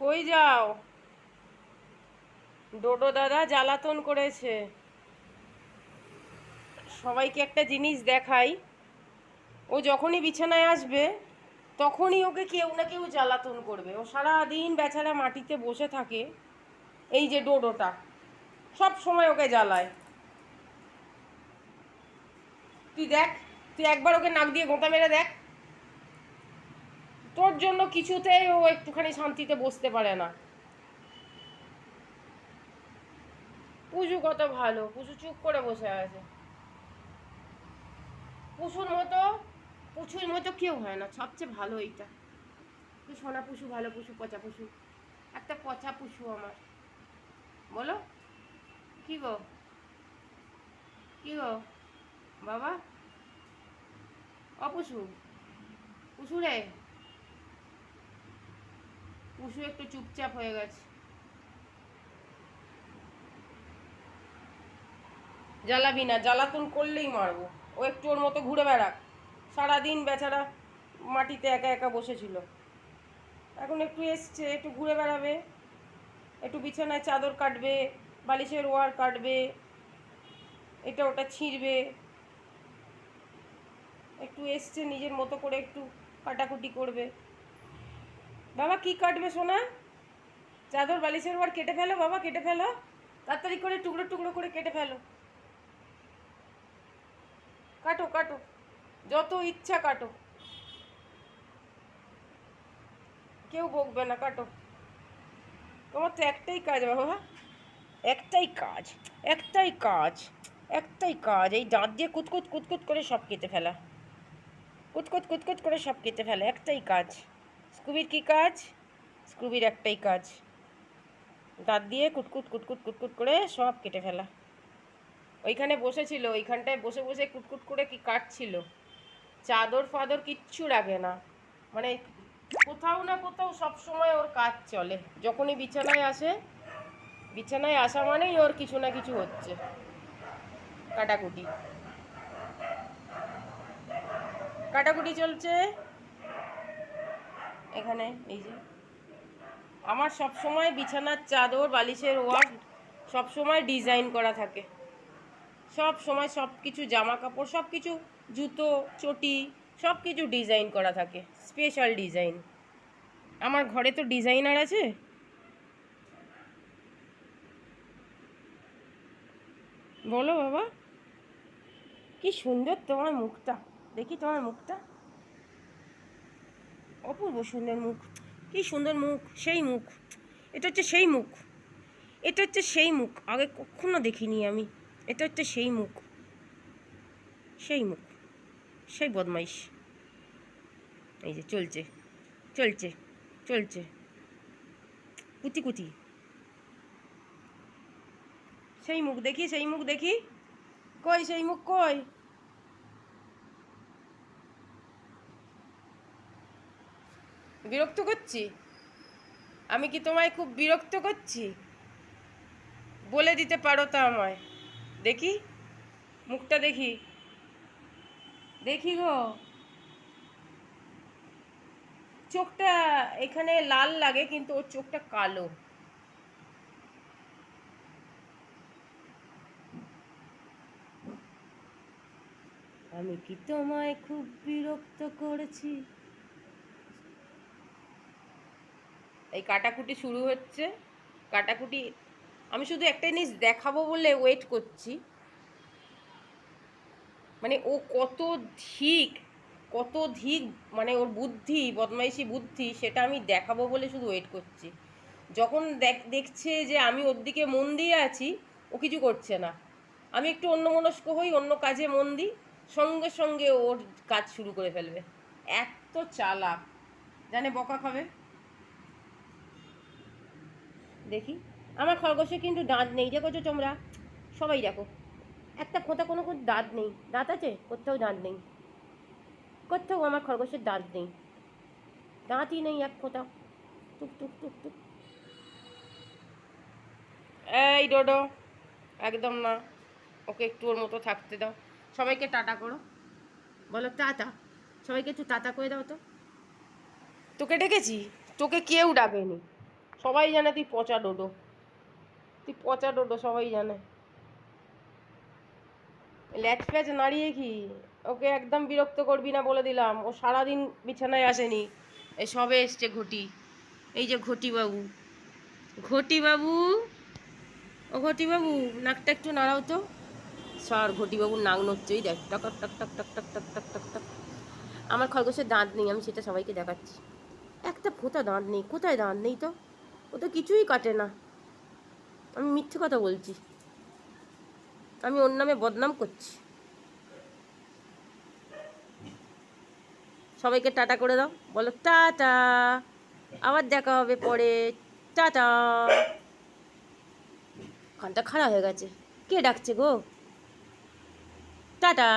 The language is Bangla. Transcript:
কই যাও? ডোডো দাদা জ্বালাতন করেছে। সবাইকে একটা জিনিস দেখাই। ও যখনই বিছানায় আসবে, তখনই ওকে কেউ না কেউ জ্বালাতন করবে। ও সারাদিন বেচারা মাটিতে বসে থাকে এই যে ডোডোটা। সব সময় ওকে জ্বালায়। তুই দেখ, তুই একবার ওকে নাক দিয়ে গোঁতা মেরে দেখ। তোর জন্য কিছুতেই ও একটুখানি শান্তিতে বসতে পারে না। পুজু কত ভালো, পুজু চুপ করে বসে আছে। পুষুর মতো পুষুর মতো কেউ হয় না, সবচেয়ে ভালো এইটা। সোনা পুষু ভালো পুষু পচা পুষু একটা পচা পুষু আমার। বলো, কি গো? কি গো? বাবা? অপুষু পুষু রে পুষু একটু চুপচাপ হয়ে গেছে। জ্বালাবি না, জ্বালাতন করলেই মারবো। ও একটু ওর মতো ঘুরে বেড়াক। সারাদিন বেচারা মাটিতে একা একা বসেছিল। এখন একটু এসছে, একটু ঘুরে বেড়াবে, একটু বিছানায় চাদর কাটবে, বালিশের ওয়ার কাটবে, এটা ওটা ছিঁড়বে। একটু এসছে, নিজের মতো করে একটু কাটাকুটি করবে। বাবা, কি কাটবে সোনা? চাদর, বালিশের ওয়ার কেটে ফেলো বাবা, কেটে ফেলো। তাড়াতাড়ি করে টুকরো টুকরো করে কেটে ফেলো। কাটো কাটো। যত ইচ্ছা কাটো। কেউ বকবে না, কাটো। তোমার তো একটাই কাজ বাবা। একটাই কাজ একটাই কাজ একটাই কাজ। এই দাঁত দিয়ে কুতকুত কুতকুত করে সব কেটে ফেলা। কুতকুত কুতকুত করে সব কেটে ফেলা, একটাই কাজ। স্কুবির কি কাজ? স্কুবির একটাই কাজ। দাঁত দিয়ে কুটকুট কুটকুট কুটকুট করে সব কেটে ফেলা। ওইখানে বসেছিল, ওইখানটায় বসে বসে কুটকুট করে কি কাটছিল? চাদর ফাদর কিচ্ছু লাগে না। মানে কোথাও না কোথাও সব সময় ওর কাজ চলে। যখনই বিছানায় আসে, বিছানায় আসা মানেই ওর কিছু না কিছু হচ্ছে। কাটাকুটি। কাটাকুটি চলছে। এখানে, এই যে। আমার সব সময় বিছানার চাদর, বালিশের ওয়ার্ড সব সময় ডিজাইন করা থাকে। সব সময় সব কিছু জামা কাপড় সব কিছু জুতো, চটি সব কিছু ডিজাইন করা থাকে। Special design. আমার ঘরে তো ডিজাইনার আছে। বলো বাবা। কি সুন্দর তোমার মুখটা। দেখি তোমার মুখটা। অপূর্ব সুন্দর মুখ। কি সুন্দর মুখ, সেই মুখ। এটা হচ্ছে সেই মুখ। এটা হচ্ছে সেই মুখ। আগে কখনো দেখিনি আমি। এটা হচ্ছে সেই মুখ। সেই মুখ। সেই বদমাইশ। এই যে চলছে। চলছে। চলছে। কুতি কুতি সেই মুখ দেখি, সেই মুখ দেখি। কই সেই মুখ, কই? বিরক্ত করছি? আমি কি তোমায় খুব বিরক্ত করছি? বলে দিতে পারো তা আমায়। দেখি, মুখটা দেখি। দেখি গো। চোখটা এখানে লাল লাগে, কিন্তু ওর চোখটা কালো। আমি কি তোমায় খুব বিরক্ত করেছি? এই কাটাকুটি শুরু হচ্ছে। কাটাকুটি, আমি শুধু একটা জিনিস দেখাবো বলে ওয়েট করছি। মানে ও কত ধিক কত ধিক মানে ওর বুদ্ধি, বদমাইশি বুদ্ধি, সেটা আমি দেখাবো বলে শুধু ওয়েট করছি। যখন দেখ, দেখছে যে আমি ওর দিকে মন দিয়ে আছি, ও কিছু করছে না। আমি একটু অন্যমনস্ক হই, অন্য কাজে মন দিই, সঙ্গে সঙ্গে ওর কাজ শুরু করে ফেলবে। এত চালাক। জানে বকা খাবে? দেখি। আমার খরগোশে কিন্তু দাঁত নেই দেখো তো তোমরা। সবাই দেখো। একটা ফোঁটা কোনো কোনো দাঁত নেই। দাঁত আছে? কোথাও দাঁত নেই। কোথাও আমার খরগোশের দাঁত নেই। দাঁতই নেই এক ফোঁটা। টুক টুক টুক টুক। এই ডোডো একদম না। ওকে একটু ওর মতো থাকতে দাও। সবাইকে টাটা করো। বলো টাটা। সবাইকে একটু টাটা করে দাও তো। তোকে ডেকেছি? তোকে কেউ ডাকেনি। সবাই জানে তুই পচা ডোডো। তুই পচা ডোডো সবাই জানে। ল্যাচ প্যাচ নাড়িয়ে কি? ওকে একদম বিরক্ত করবি না বলে দিলাম। ও সারাদিন বিছানায় আসেনি। এই সবে এসছে ঘটি। এই যে ঘটি বাবু ঘটি বাবু ও ঘটি বাবু নাকটা একটু নাড়াও তো। স্যার ঘটি বাবুর নাক নড়ছেই দেখ, টাক টাক টাক, টক, টাক টাক টাক টাক টাক। আমার খরগোশের দাঁত নেই, আমি সেটা সবাইকে দেখাচ্ছি। একটা ফোঁটা দাঁত নেই। কোথায় দাঁত নেই তো? ও তো কিছুই কাটে না। আমি মিথ্যে কথা বলছি। আমি ওর নামে বদনাম করছি। সবাইকে টাটা করে দাও। বলো টাটা। আবার দেখা হবে পরে। টাটা। কানটা খারাপ হয়ে গেছে। কে ডাকছে গো? টাটা।